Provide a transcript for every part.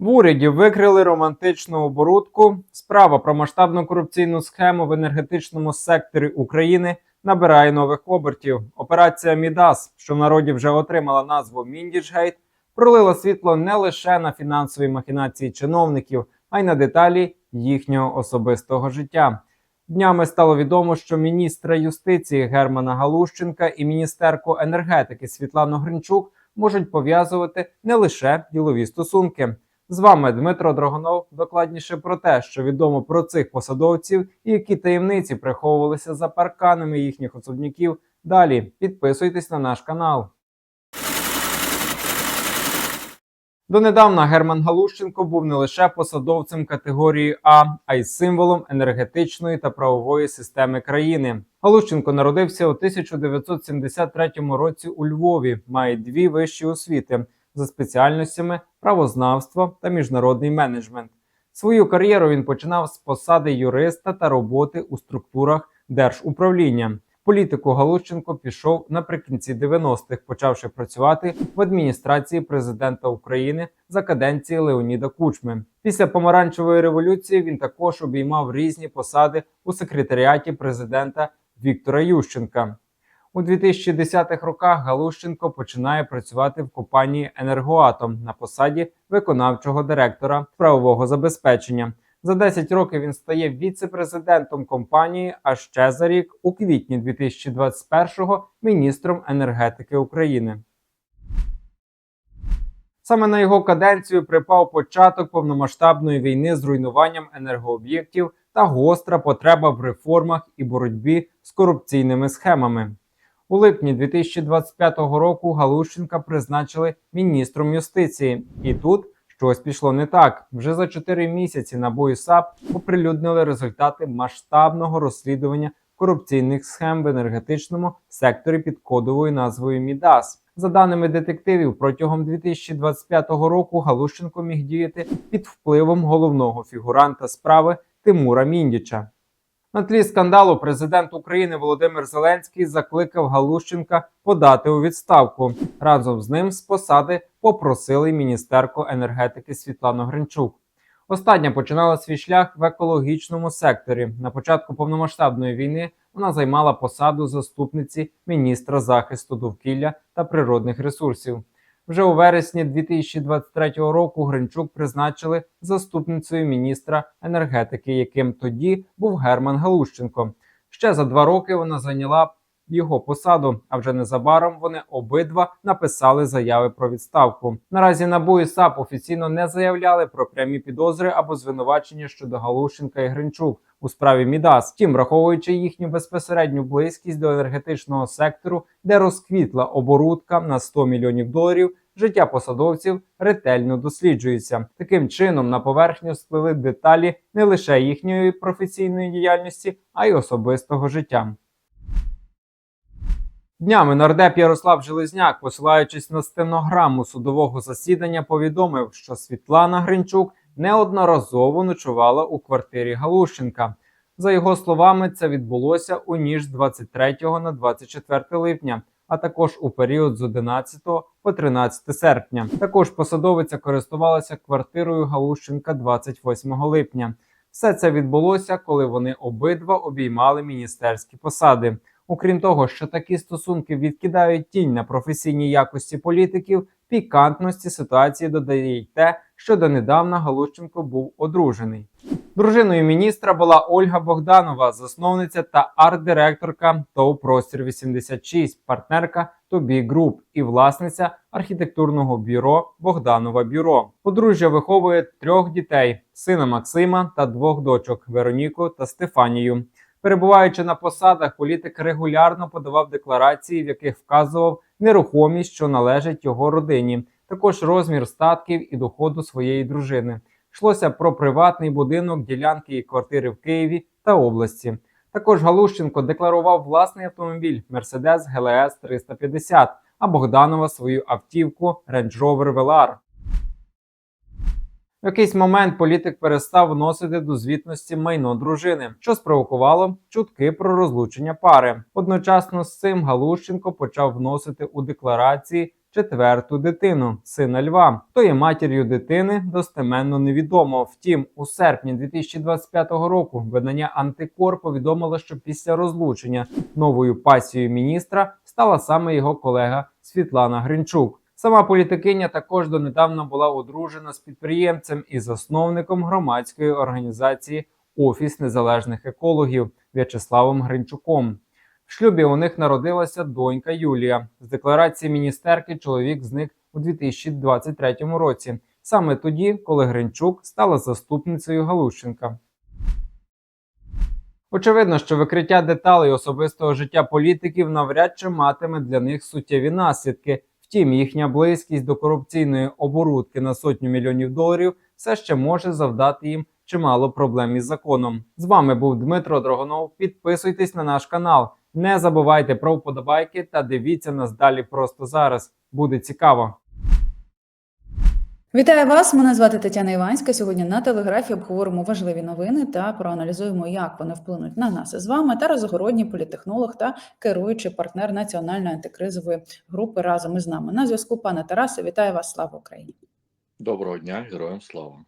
В уряді викрили романтичну оборудку. Справа про масштабну корупційну схему в енергетичному секторі України набирає нових обертів. Операція Мідас, що в народі вже отримала назву Міндічгейт, пролила світло не лише на фінансові махінації чиновників, а й на деталі їхнього особистого життя. Днями стало відомо, що міністра юстиції Германа Галущенка і міністерку енергетики Світлану Гринчук можуть пов'язувати не лише ділові стосунки. З вами Дмитро Драгонов. Докладніше про те, що відомо про цих посадовців і які таємниці приховувалися за парканами їхніх особняків. Далі підписуйтесь на наш канал. Донедавна Герман Галущенко був не лише посадовцем категорії А, а й символом енергетичної та правової системи країни. Галущенко народився у 1973 році у Львові. Має дві вищі освіти за спеціальностями правознавство та міжнародний менеджмент. Свою кар'єру він починав з посади юриста та роботи у структурах держуправління. Політику Галущенко пішов наприкінці 90-х, почавши працювати в адміністрації президента України за каденції Леоніда Кучми. Після помаранчевої революції він також обіймав різні посади у секретаріаті президента Віктора Ющенка. У 2010-х роках Галущенко починає працювати в компанії Енергоатом на посаді виконавчого директора правового забезпечення. За 10 років він стає віце-президентом компанії, а ще за рік, у квітні 2021-го, міністром енергетики України. Саме на його каденцію припав початок повномасштабної війни з руйнуванням енергооб'єктів та гостра потреба в реформах і боротьбі з корупційними схемами. У липні 2025 року Галущенка призначили міністром юстиції, і тут щось пішло не так. Вже за 4 місяці НАБУ і САП оприлюднили результати масштабного розслідування корупційних схем в енергетичному секторі під кодовою назвою Мідас. За даними детективів, протягом 2025 року Галущенко міг діяти під впливом головного фігуранта справи Тимура Міндіча. На тлі скандалу президент України Володимир Зеленський закликав Галущенка подати у відставку. Разом з ним з посади попросили міністерку енергетики Світлану Гринчук. Остання починала свій шлях в екологічному секторі. На початку повномасштабної війни вона займала посаду заступниці міністра захисту довкілля та природних ресурсів. Вже у вересні 2023 року Гринчук призначили заступницею міністра енергетики, яким тоді був Герман Галущенко. Ще за два роки вона зайняла його посаду. А вже незабаром вони обидва написали заяви про відставку. Наразі НАБУ і САП офіційно не заявляли про прямі підозри або звинувачення щодо Галущенка і Гринчук у справі Мідас. Втім, враховуючи їхню безпосередню близькість до енергетичного сектору, де розквітла оборудка на 100 мільйонів доларів. Життя посадовців ретельно досліджується. Таким чином на поверхню сплили деталі не лише їхньої професійної діяльності, а й особистого життя. Днями нардеп Ярослав Железняк, посилаючись на стенограму судового засідання, повідомив, що Світлана Гринчук неодноразово ночувала у квартирі Галущенка. За його словами, це відбулося у ніж з 23 на 24 липня, а також у період з 11 по 13 серпня. Також посадовиця користувалася квартирою Галущенка 28 липня. Все це відбулося, коли вони обидва обіймали міністерські посади. Окрім того, що такі стосунки відкидають тінь на професійні якості політиків, пікантності ситуації додає й те, що донедавна Галущенко був одружений. Дружиною міністра була Ольга Богданова, засновниця та арт-директорка ТОВ Простір 86, партнерка Тобі Груп і власниця архітектурного бюро Богданова Бюро. Подружжя виховує трьох дітей: сина Максима та двох дочок Вероніку та Стефанію. Перебуваючи на посадах, політик регулярно подавав декларації, в яких вказував нерухомість, що належить його родині, також розмір статків і доходу своєї дружини. Йшлося про приватний будинок, ділянки і квартири в Києві та області. Також Галущенко декларував власний автомобіль Mercedes GLS 350, а Богданова свою автівку Range Rover Velar. В якийсь момент політик перестав вносити до звітності майно дружини, що спровокувало чутки про розлучення пари. Одночасно з цим Галущенко почав вносити у декларації четверту дитину, сина Льва. Хто є матір'ю дитини, достеменно невідомо. Втім, у серпні 2025 року видання Антикор повідомило, що після розлучення новою пасією міністра стала саме його колега Світлана Гринчук. Сама політикиня також донедавна була одружена з підприємцем і засновником громадської організації Офіс незалежних екологів В'ячеславом Гринчуком. Шлюбі у них народилася донька Юлія. З декларації міністерки чоловік зник у 2023 році, саме тоді, коли Гринчук стала заступницею Галущенка. Очевидно, що викриття деталей особистого життя політиків навряд чи матиме для них суттєві наслідки. Втім, їхня близькість до корупційної оборудки на сотню мільйонів доларів все ще може завдати їм чимало проблем із законом. З вами був Дмитро Дрогонов. Підписуйтесь на наш канал. Не забувайте про вподобайки та дивіться нас далі просто зараз. Буде цікаво. Вітаю вас! Мене звати Тетяна Іванська. Сьогодні на телеграфі обговоримо важливі новини та проаналізуємо, як вони вплинуть на нас з вами. Тарас Загородній, політехнолог та керуючий партнер національної антикризової групи разом із нами. На зв'язку, пане Тарасе, вітаю вас! Слава Україні! Доброго дня, героям слава.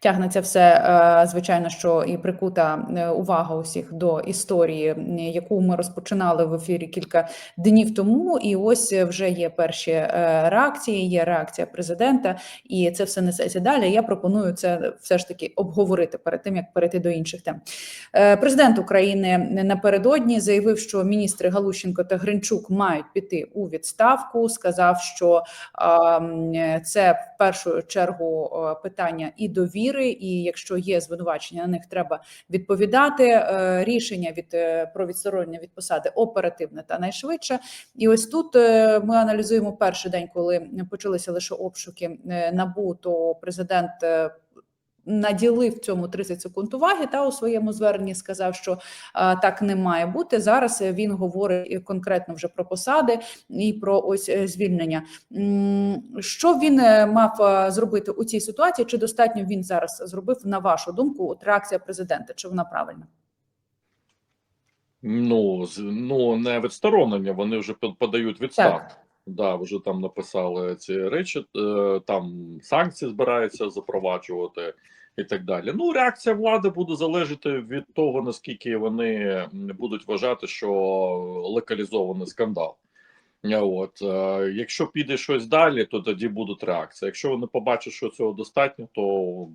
Тягнеться все, е, звичайно, що і прикута е, увага усіх до історії, яку ми розпочинали в ефірі кілька днів тому. І ось вже є перші е, реакції, є реакція президента, і це все несеться далі. Я пропоную це все ж таки обговорити перед тим, як перейти до інших тем. Президент України напередодні заявив, що міністри Галущенко та Гринчук мають піти у відставку. Сказав, що це в першу чергу питання і довіри, і якщо є звинувачення, на них треба відповідати. Е, Рішення від е, про відсторонення від посади оперативне та найшвидше. І ось тут е, ми аналізуємо перший день, коли почалися лише обшуки набу, то президент. Наділив цьому 30 секунд уваги та у своєму зверненні сказав, що а, так не має бути. Зараз він говорить конкретно вже про посади і про ось е, звільнення. Що він е, мав е, зробити у цій ситуації? Чи достатньо він зараз зробив на вашу думку? От реакція президента? Чи вона правильна? Ну, ну не відсторонення, вони вже подають відставку. Да, вже там написали ці речі, там санкції збираються запроваджувати і так далі. Ну, реакція влади буде залежати від того, наскільки вони будуть вважати, що локалізований скандал. От, е, якщо піде щось далі, то тоді будуть реакції. Якщо вони побачать, що цього достатньо, то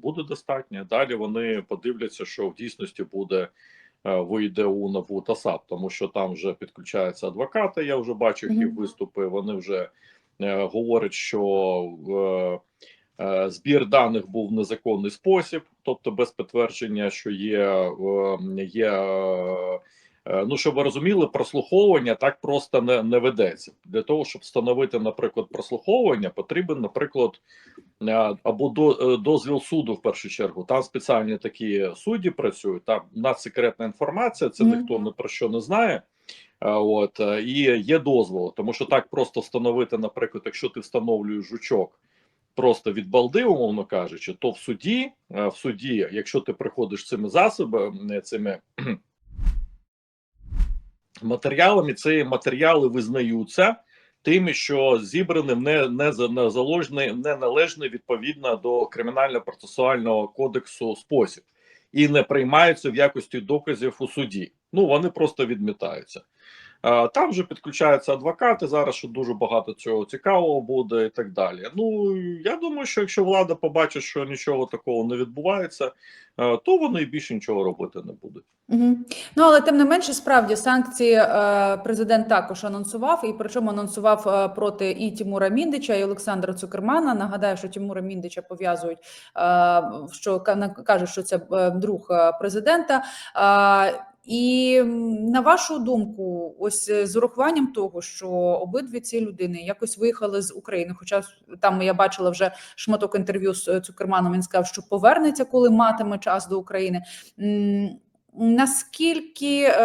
буде достатньо. Далі вони подивляться, що в дійсності буде е, вийде у НАБУ та САП, тому що там вже підключаються адвокати. Я вже бачив їх виступи. Вони вже е, говорять, що е, збір даних був в незаконний спосіб, тобто без підтвердження, що є, е, є е, Е, Ну, щоб ви розуміли, прослуховування так просто не, не ведеться. Для того, щоб встановити, наприклад, прослуховування, потрібен, наприклад, е, або до, е, дозвіл суду в першу чергу. Там спеціальні такі судді працюють. Там надсекретна інформація, це Мгм. ніхто не про що не знає. Е, От е, і є дозвол, тому що так просто встановити, наприклад, якщо ти встановлюєш жучок. Просто від балди, умовно кажучи, то в суді, е, в суді, якщо ти приходиш цими засобами, цими матеріалами, ці матеріали визнаються тими, що зібрані не, не, за- не заложений, не належний відповідно до кримінально-процесуального кодексу спосіб і не приймаються в якості доказів у суді. Ну вони просто відмітаються. А, Там вже підключаються адвокати зараз, що дуже багато цього цікавого буде, і так далі. Ну я думаю, що якщо влада побачить, що нічого такого не відбувається, е, то вони більше нічого робити не будуть. Угу. Ну але тим не менше, справді санкції е, президент також анонсував, і причому анонсував е, проти і Тимура Міндича, і Олександра Цукермана. Нагадаю, що Тимура Міндича пов'язують, е, що ка- кажуть, що це е, друг е, президента. І на вашу думку, ось е, з урахуванням того, що обидві ці людини якось виїхали з України, хоча там я бачила вже шматок інтерв'ю з е, Цукерманом. Він сказав, що повернеться, коли матиме час до України. Наскільки е,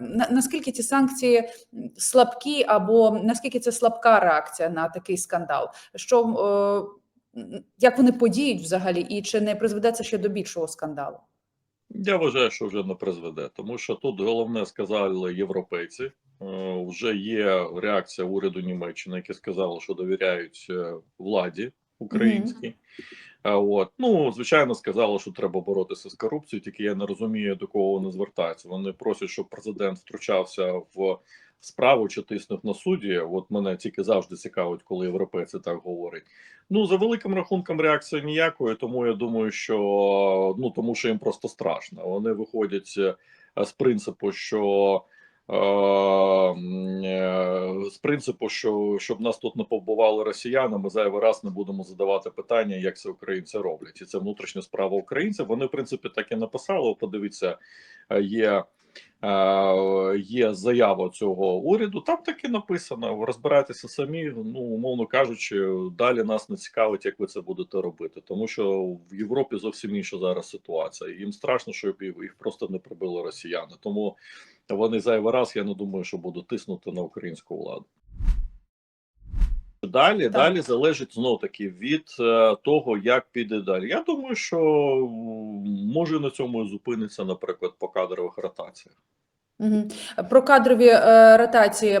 на- наскільки ці санкції слабкі, або наскільки це слабка реакція на такий скандал? Що е, як вони подіють взагалі, і чи не призведе це ще до більшого скандалу? Я вважаю, що вже не призведе, тому що тут головне сказали європейці, Е, Вже є реакція уряду Німеччини, які сказали, що довіряють е, владі українській. Е, От ну звичайно сказали, що треба боротися з корупцією. Тільки я не розумію, до кого вони звертаються. Вони просять, щоб президент втручався в справу чи тиснув на суді. От мене тільки завжди цікавить, коли європейці так говорять. Ну за великим рахунком реакції ніякої, тому я думаю, що ну тому, що їм просто страшно. Вони виходять е, з принципу, що е, е, з принципу, що щоб нас тут не побували росіяни, ми зайвий раз не будемо задавати питання, як це українці роблять, і це внутрішня справа українців. Вони в принципі так і написали. Подивіться, е, є. е, Є заява цього уряду, там таки написано. Розбирайтеся самі. Ну умовно кажучи, далі нас не цікавить, як ви це будете робити, тому що в Європі зовсім інша зараз ситуація. Їм страшно, щоб їх просто не прибили росіяни. Тому вони зайвий раз, я не думаю, що будуть тиснути на українську владу. Далі, Так. далі залежить знов таки від е, того, як піде далі. Я думаю, що може на цьому і зупиниться, наприклад, по кадрових ротаціях. Про кадрові е, ротації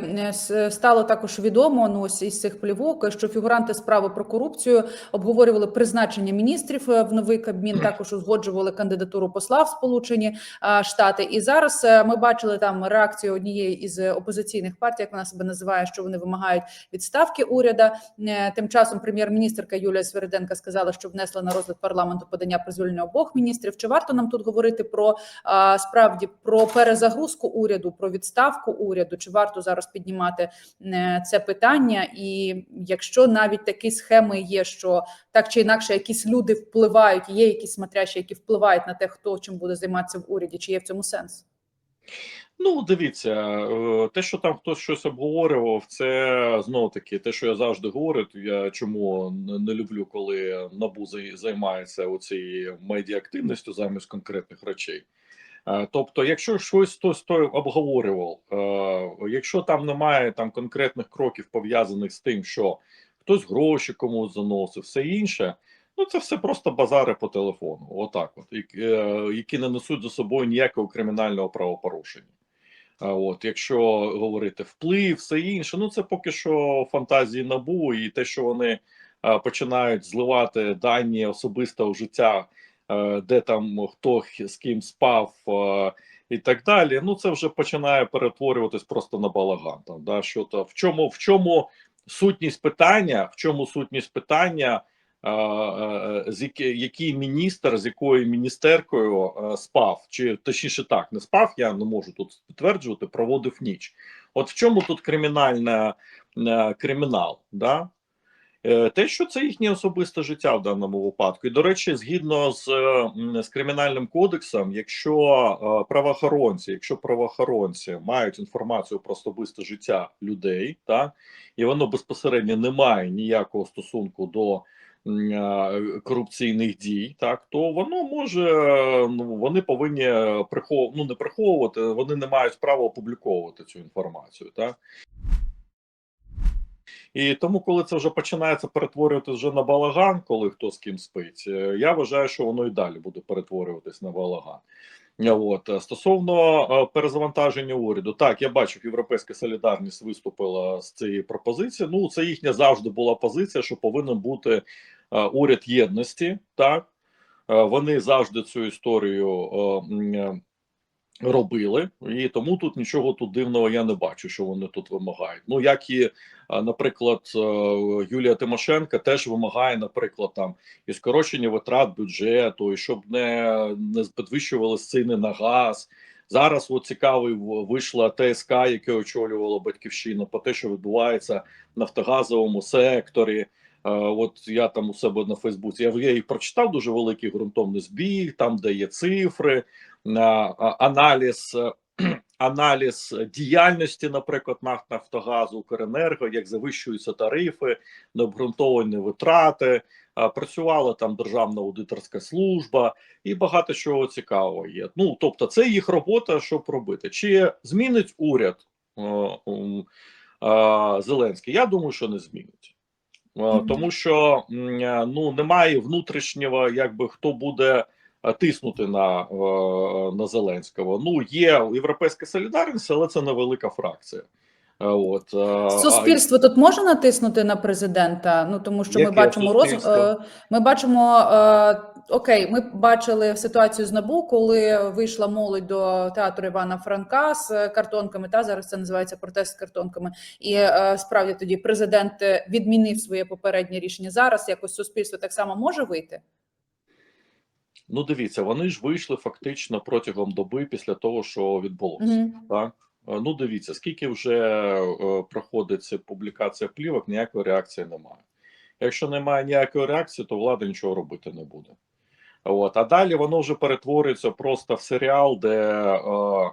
е, стало також відомо ну, ось із цих плівок, що фігуранти справи про корупцію обговорювали призначення міністрів е, в новий кабмін. Також узгоджували кандидатуру посла в Сполучені е, Штати. І зараз е, ми бачили там реакцію однієї із опозиційних партій, як вона себе називає, що вони вимагають відставки уряда. Е, Тим часом прем'єр-міністрка Юлія Свериденка сказала, що внесла на розгляд парламенту подання про звільнення обох міністрів. Чи варто нам тут говорити про справді про перезагрузку уряду, про відставку уряду? Чи варто зараз піднімати е, це питання? І якщо навіть такі схеми є, що так чи інакше якісь люди впливають, є якісь смотрящі, які впливають на те, хто чим буде займатися в уряді, чи є в цьому сенс? Ну, дивіться, е, те, що там хтось щось обговорював, це знову таки те, що я завжди говорю. Я чому не люблю, коли набу зай- займається оцією медіаактивністю замість конкретних речей. Е, Тобто, якщо щось хтось той обговорював, е, якщо там немає там конкретних кроків пов'язаних з тим, що хтось гроші комусь заносив, все інше. Ну, це все просто базари по телефону, отак, от, які, е, не несуть за собою ніякого кримінального правопорушення. От, якщо говорити вплив, все інше, ну це поки що фантазії набу, і те, що вони починають зливати дані особистого життя, де там хто з ким спав е, і так далі. Ну це вже починає перетворюватись просто на балаган. Там, да, що то в чому, в чому сутність питання, в чому сутність питання. е, е, З який міністр з якою міністеркою е, спав, чи точніше так не спав, я не можу тут підтверджувати, проводив ніч. От в чому тут кримінальна е, кримінал? Да? Е, Те, що це їхнє особисте життя в даному випадку, і до речі, згідно з, е, з кримінальним кодексом, якщо е, правоохоронці, якщо правоохоронці мають інформацію про особисте життя людей, так і воно безпосередньо не має ніякого стосунку до корупційних дій, так то воно може ну вони повинні прихов... ну не приховувати, вони не мають права опубліковувати цю інформацію, так. І тому, коли це вже починається перетворюватися вже на балаган, коли хто з ким спить, е, я вважаю, що воно і далі буде перетворюватись на балаган. От е, стосовно е, перезавантаження уряду, так я бачу, Європейська солідарність виступила з цієї пропозиції. Ну, це їхня завжди була позиція, що повинен бути уряд єдності. Так вони завжди цю історію робили, і тому тут нічого тут дивного я не бачу, що вони тут вимагають. Ну як і, наприклад, е, Юлія Тимошенко теж вимагає, наприклад, там і скорочення витрат бюджету, і щоб не, не підвищували ціни на газ. Зараз от цікавий вийшла ТСК, яке очолювала батьківщина, по те, що відбувається в нафтогазовому секторі. Е, От я там у себе на Фейсбуці. Я, їх прочитав дуже великий ґрунтовний збіг, там де є цифри, аналіз. е, Аналіз діяльності, наприклад, Нафтогазу, Укренерго, як завищуються тарифи, необґрунтовані витрати, працювала там Державна аудиторська служба і багато чого цікавого є. Ну тобто, це їх робота, щоб робити. Чи змінить уряд е, е, Зеленський? Я думаю, що не змінить. Тому що ну немає внутрішнього, якби хто буде тиснути на, е, на Зеленського. Ну, є європейська солідарність, але це невелика фракція. Е, От, е, а- Суспільство тут може натиснути на президента. Ну тому що ми бачимо роз... Ми бачимо окей. Ми бачили ситуацію з набу, коли вийшла молодь до театру Івана Франка з картонками. Та зараз це називається протест з картонками. І справді тоді президент відмінив своє попереднє рішення. Зараз якось суспільство так само може вийти. Ну, дивіться, вони ж вийшли фактично протягом доби після того, що відбулося. Мгм. Так? Е, Ну, дивіться, скільки вже е, проходить публікація плівок, ніякої реакції немає. Якщо немає ніякої реакції, то влада нічого робити не буде. От. А далі воно вже перетворюється просто в серіал, де е,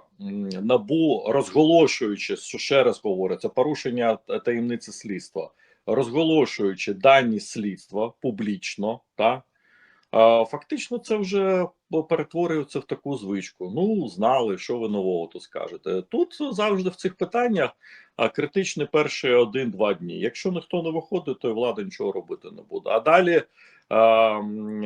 набу, розголошуючи, що ще раз говориться, порушення таємниці слідства, розголошуючи дані слідства публічно, так, а, Фактично, це вже перетворюється в таку звичку. Ну, знали, що ви нового тут скажете. Тут завжди в цих питаннях критичні перші один-два дні. Якщо ніхто не виходить, то і влада нічого робити не буде. А далі а,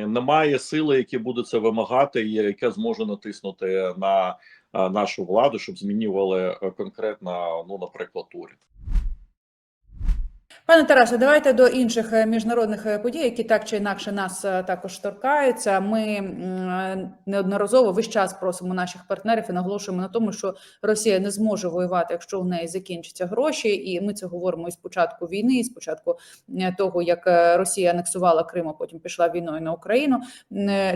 немає сили, які буде це вимагати, і яка зможе натиснути на нашу владу, щоб змінювали е, конкретно, ну, наприклад, уряд. Пане Тарасе, давайте до інших е, міжнародних е, подій, які так чи інакше нас е, також торкаються. Ми неодноразово весь час просимо наших партнерів і наголошуємо на тому, що Росія не зможе воювати, якщо у неї закінчаться гроші. І ми це говоримо із початку війни, і з початку того, як Росія анексувала Крим, а потім пішла війною на Україну.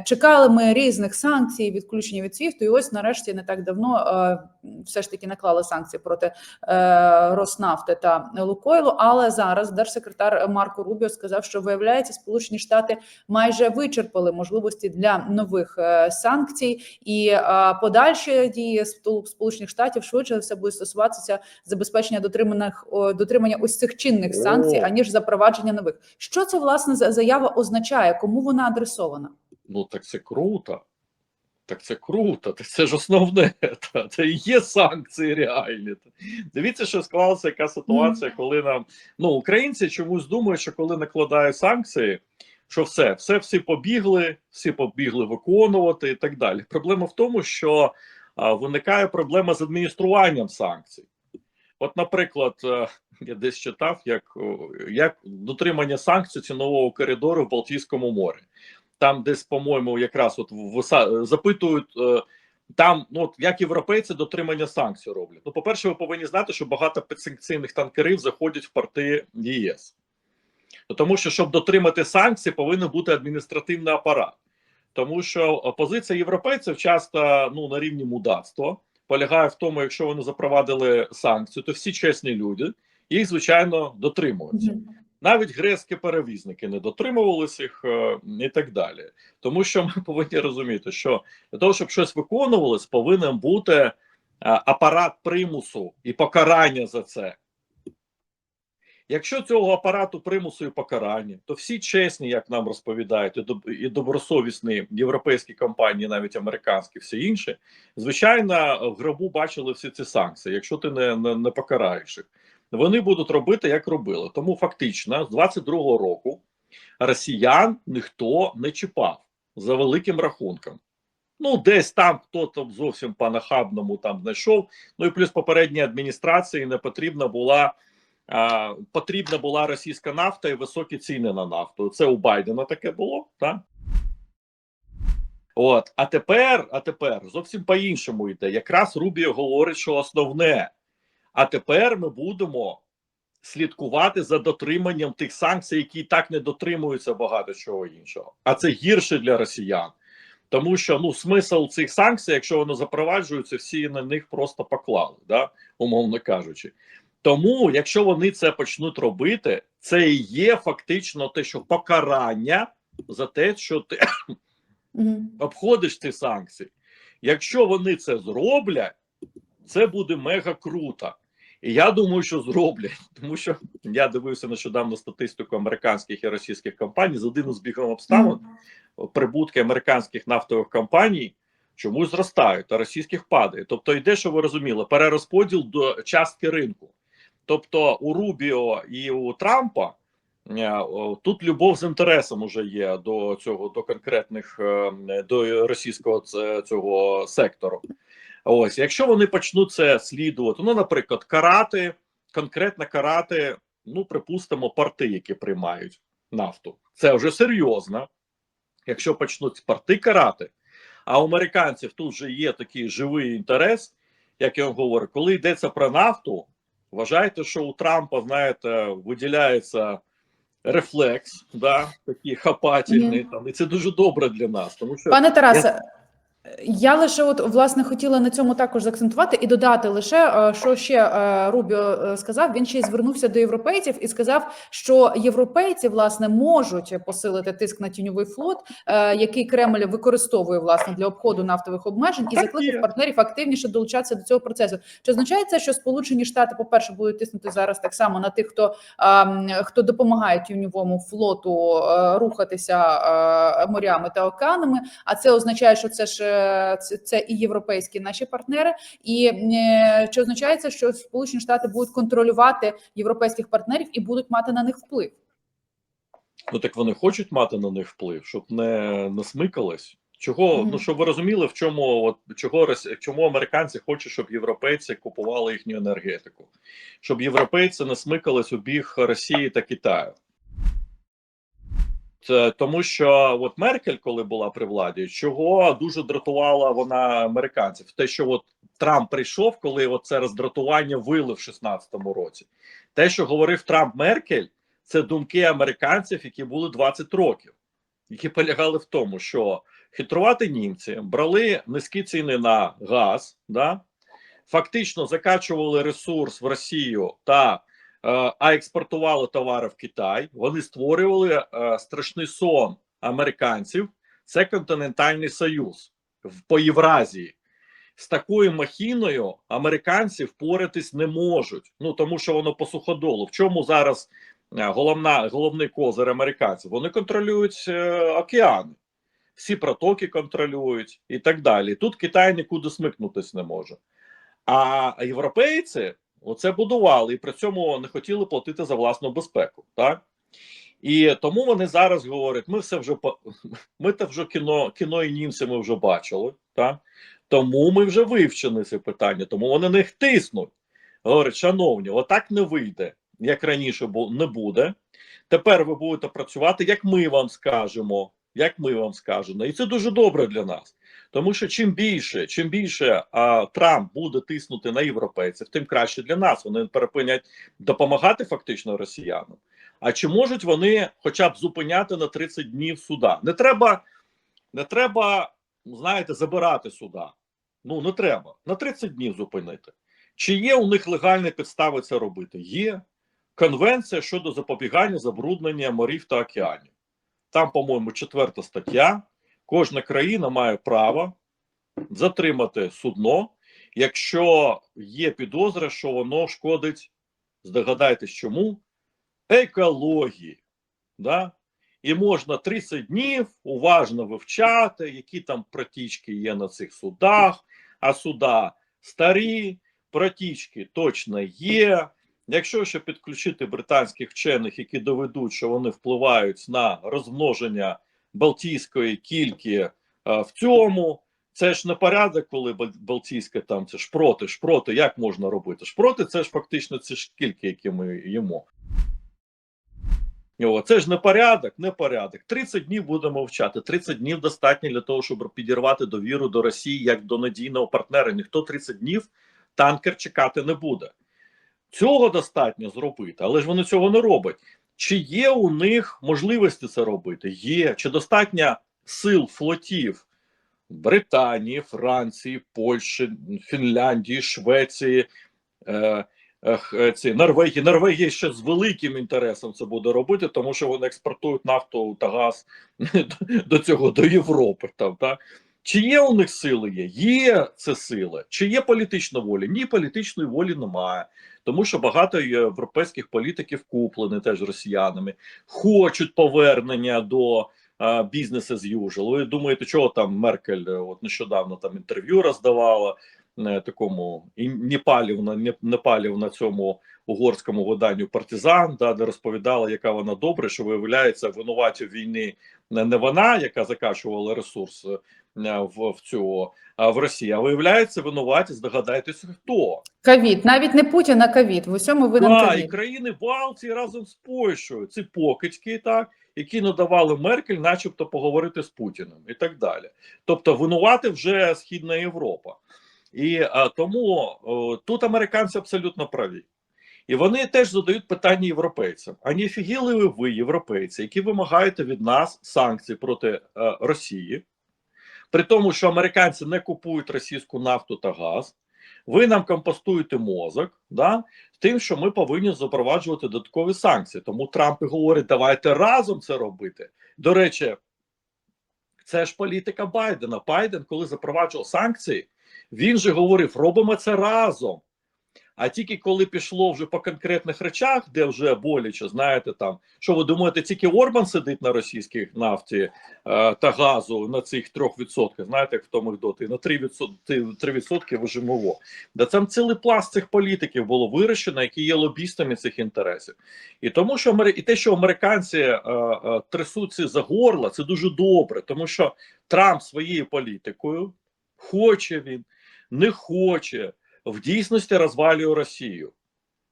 Чекали ми різних санкцій, відключення від СВІФТу, і ось нарешті не так давно все ж таки наклали санкції проти е, Роснафти та Лукойлу. Але зараз держсекретар Марко Рубіо сказав, що виявляється, Сполучені Штати майже вичерпали можливості для нових е, санкцій, і е, подальші дії Сполучених Штатів швидше все буде стосуватися забезпечення дотриманих дотримання ось цих чинних санкцій, аніж запровадження нових. Що це власне за заява означає? Кому вона адресована? Ну так це круто. Так це круто, це ж основне. Це і є санкції реальні. Дивіться, що склалася яка ситуація, коли нам ну українці чомусь думають, що коли накладають санкції, що все, все всі побігли, всі побігли виконувати і так далі. Проблема в тому, що а, виникає проблема з адмініструванням санкцій. От, наприклад, е, я десь читав, як, як дотримання санкцій цінового коридору в Балтійському морі там десь, по-моєму, якраз от виса- запитують е, там, ну от як європейці дотримання санкцій роблять. Ну, по-перше, ви повинні знати, що багато підсанкційних танкерів заходять в порти ЄС. Ну, Тому що, щоб дотримати санкції, повинен бути адміністративний апарат. Тому що позиція європейців часто ну, на рівні мудацтва полягає в тому, якщо вони запровадили санкцію, то всі чесні люди їх, звичайно, дотримуються навіть грецькі перевізники не дотримувалися їх е, і так далі. Тому що ми повинні розуміти, що для того, щоб щось виконувалось, повинен бути е, апарат примусу і покарання за це. Якщо цього апарату примусу і покарання, то всі чесні, як нам розповідають, і доб- і добросовісні європейські компанії, навіть американські, всі інші, звичайно, в гробу бачили всі ці санкції, якщо ти не, не, не покараєш їх вони будуть робити, як робили. Тому фактично, з 22-го року росіян ніхто не чіпав за великим рахунком. Ну, десь там хто там зовсім по нахабному там знайшов. Ну і плюс попередній адміністрації не потрібна була. А, потрібна була російська нафта і високі ціни на нафту. Це у Байдена таке було, так? От, а тепер, а тепер зовсім по-іншому йде. Якраз Рубіо говорить, що основне. А тепер ми будемо слідкувати за дотриманням тих санкцій, які і так не дотримуються багато чого іншого. А це гірше для росіян. Тому що ну смисл цих санкцій, якщо вони запроваджуються, всі на них просто поклали, да? умовно кажучи. Тому, якщо вони це почнуть робити, це і є фактично те, що покарання за те, що ти обходиш ці санкції. Якщо вони це зроблять, це буде мега круто. І я думаю, що зроблять, тому що я дивився нещодавно статистику американських і російських компаній з один із бігом обставин. Прибутки американських нафтових компаній чомусь зростають, а російських падає. Тобто йде, що ви розуміли, перерозподіл до частки ринку. Тобто у Рубіо і у Трампа е, тут любов з інтересом уже є до цього, до конкретних е, до російського цього сектору. Ось, якщо вони почнуть це слідувати, ну, наприклад, карати, конкретно карати, ну, припустимо, порти, які приймають нафту. Це вже серйозно. Якщо почнуть порти карати, а у американців тут вже є такий живий інтерес, як я вам говорю, коли йдеться про нафту, вважайте, що у Трампа, знаєте, виділяється рефлекс, да, такий хапательний, там, і це дуже добре для нас. Тому що Пане Тарасе, я лише от власне хотіла на цьому також заакцентувати і додати лише е, що ще е, Рубіо е, сказав. Він ще й звернувся до європейців і сказав, що європейці власне можуть посилити тиск на тіньовий флот, який Кремль використовує власне для обходу нафтових обмежень, і закликав партнерів активніше долучатися до цього процесу. Чи означає це, що Сполучені Штати, по перше, будуть тиснути зараз так само на тих, хто ем, хто допомагає тіньовому флоту рухатися морями та океанами? А це означає, що це ж це, це і європейські наші партнери, і е, чи означає це, що Сполучені Штати будуть контролювати європейських партнерів і будуть мати на них вплив? Ну так вони хочуть мати на них вплив, щоб не, не смикались. Чого Мгм. ну щоб ви розуміли, в чому от чого чому американці хочуть, щоб європейці купували їхню енергетику, щоб європейці не смикались у біг Росії та Китаю. Це тому, що от Меркель, коли була при владі, чого дуже дратувала вона американців? Те, що от Трамп прийшов, коли це роздратування вили в 16-му році. Те, що говорив Трамп Меркель, це думки американців, які були 20 років, які полягали в тому, що хитрувати німці брали низькі ціни на газ, да? фактично закачували ресурс в Росію та е, а експортували товари в Китай. Вони створювали е, страшний сон американців. Це континентальний союз по Євразії. З такою махіною американці впоратись не можуть. Ну тому що воно по суходолу. В чому зараз е, головна головний козир американців? Вони контролюють е, океани, всі протоки контролюють і так далі. Тут Китай нікуди смикнутись не може. А європейці оце будували і при цьому не хотіли платити за власну безпеку. Так? І тому вони зараз говорять: ми все вже ми те вже кіно, кіно і німці ми вже бачили. Так? Тому ми вже вивчені це питання, тому вони не тиснуть. Говорять, шановні, отак не вийде, як раніше не буде. Тепер ви будете працювати, як ми вам скажемо. Як ми вам скажемо, і це дуже добре для нас. Тому що чим більше, чим більше а, Трамп буде тиснути на європейців, тим краще для нас. Вони припинять допомагати фактично росіянам. А чи можуть вони хоча б зупиняти на 30 днів суда? Не треба, не треба, знаєте, забирати суда. Ну не треба на 30 днів зупинити. Чи є у них легальні підстави це робити? Є конвенція щодо запобігання забруднення морів та океанів. Там, по-моєму, четверта стаття. Кожна країна має право затримати судно, якщо є підозра, що воно шкодить, здогадайтесь чому, екології. Да? І можна 30 днів уважно вивчати, які там протічки є на цих судах, а суда старі, протічки точно є. Якщо ще підключити британських вчених, які доведуть, що вони впливають на розмноження Балтійської кільки е, в цьому, це ж не порядок, коли Бал- Балтійська там це шпроти, шпроти, як можна робити? Шпроти це ж фактично ці ж кільки, які ми їмо. О, це ж не порядок, не порядок. 30 днів будемо вчати. 30 днів достатньо для того, щоб підірвати довіру до Росії як до надійного партнера. Ніхто 30 днів танкер чекати не буде. Цього достатньо зробити, але ж вони цього не роблять. Чи є у них можливості це робити? Є. Чи достатньо сил флотів Британії, Франції, Польщі, Фінляндії, Швеції, е, е, ці, Норвегії. Норвегія ще з великим інтересом це буде робити, тому що вони експортують нафту та газ до цього до Європи. Там, так? Чи є у них сили? Є? Є це сили. Чи є політична воля? Ні, політичної волі немає. Тому що багато європейських політиків куплені теж росіянами, хочуть повернення до бізнесу as usual. Ви думаєте, чого там Меркель е, от нещодавно там інтерв'ю роздавала е, такому і не палів на не, палів на цьому угорському виданню Партизан, да, де розповідала, яка вона добра, що виявляється, винуваті в війні не не вона, яка закачувала ресурс е, в, в а в Росії, а виявляється, винуваті, здогадайтесь, хто Ковід, навіть не Путін, а ковід. В усьому винен Да, і країни Балтії разом з Польщею. Ці покидьки, так, які надавали Меркель, начебто, поговорити з Путіним і так далі. Тобто, винувати вже Східна Європа. І а, тому о, тут американці абсолютно праві. І вони теж задають питання європейцям: а не фігіли ви, ви, європейці, які вимагаєте від нас санкцій проти е, Росії, при тому, що американці не купують російську нафту та газ, ви нам компостуєте мозок, да, тим, що ми повинні запроваджувати додаткові санкції. Тому Трамп і говорить, давайте разом це робити. До речі, це ж політика Байдена. Байден, коли запроваджував санкції, він же говорив: робимо це разом. А тільки коли пішло вже по конкретних речах, де вже боляче, знаєте, там що ви думаєте, тільки Орбан сидить на російській нафті е, та газу на цих 3%, знаєте, як в тому доти, на 3%, 3% ВЖМО. Да там цілий пласт цих політиків було вирощено, які є лобістами цих інтересів. І тому, що і те, що американці е, е, трясуться за горло, це дуже добре, тому що Трамп своєю політикою хоче він, не хоче в дійсності розвалює Росію.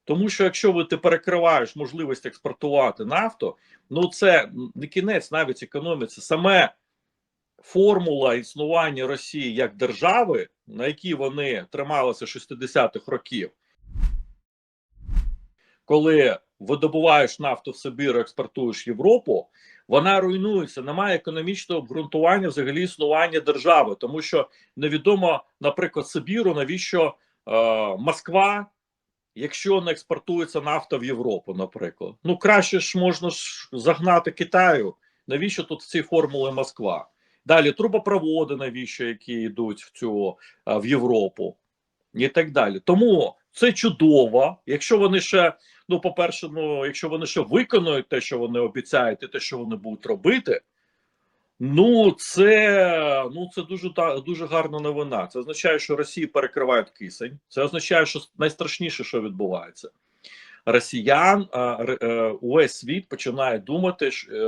Тому що якщо ви ти перекриваєш можливість експортувати нафту, ну це не кінець навіть економіці, саме формула існування Росії як держави, на якій вони трималися 60-х років, коли видобуваєш нафту в Сибір, експортуєш Європу, вона руйнується. Немає економічного обґрунтування взагалі існування держави, тому що невідомо, наприклад, Сибіру, навіщо Москва, якщо не експортується нафта в Європу, наприклад. Ну краще ж можна ж загнати Китаю. Навіщо тут ці формули Москва? Далі трубопроводи, навіщо які йдуть в цю е, в Європу, і так далі. Тому це чудово. Якщо вони ще, ну, по-перше, ну, якщо вони ще виконують те, що вони обіцяють, і те, що вони будуть робити. Ну, це ну це дуже дуже гарна новина. Це означає, що Росії перекривають кисень. Це означає, що найстрашніше, що відбувається. Росіян е, увесь світ починає думати, е,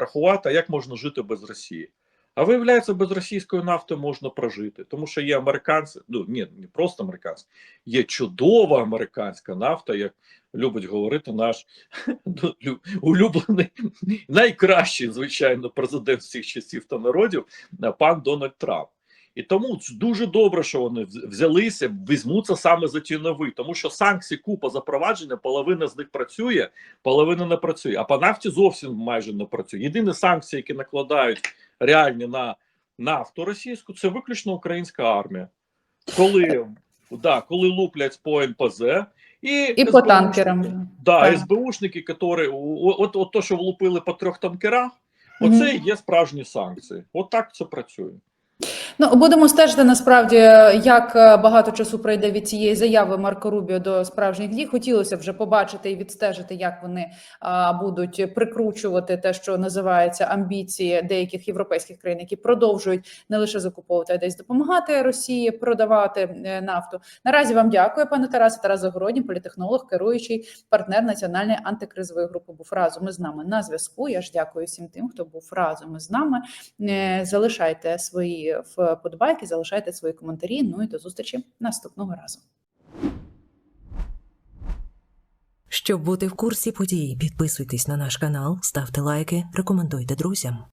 рахувати, як можна жити без Росії. А виявляється, без російської нафти можна прожити, тому що є американці, ну ні, не просто американці, є чудова американська нафта, як любить говорити наш ну, улюблений найкращий, звичайно, президент всіх часів та народів, е, пан Дональд Трамп. І тому дуже добре, що вони взялися, візьмуться саме за ті нові, тому що санкції купа запровадження, половина з них працює, половина не працює. А по нафті зовсім майже не працює. Єдині санкції, які накладають реальні на нафту російську, це виключно українська армія. Коли, да, коли луплять по НПЗ і, І по танкерам. Да, Так. СБУшники, які от, от то, що влупили по трьох танкерах, оце і є справжні санкції. От так це працює. Ну, будемо стежити насправді, як е, багато часу пройде від цієї заяви Марко Рубіо до справжніх дій. Хотілося вже побачити і відстежити, як вони а, будуть прикручувати те, що називається амбіції деяких європейських країн, які продовжують не лише закуповувати, а десь допомагати Росії продавати е, нафту. Наразі вам дякую, пане Тарасе. Тарас Загородній, політехнолог, керуючий партнер національної антикризової групи. Був разом із нами на зв'язку. Я ж дякую всім тим, хто був разом із нами. Е, Залишайте свої вподобайки, залишайте свої коментарі. Ну і до зустрічі наступного разу. Щоб бути в курсі подій, підписуйтесь на наш канал, ставте лайки, рекомендуйте друзям.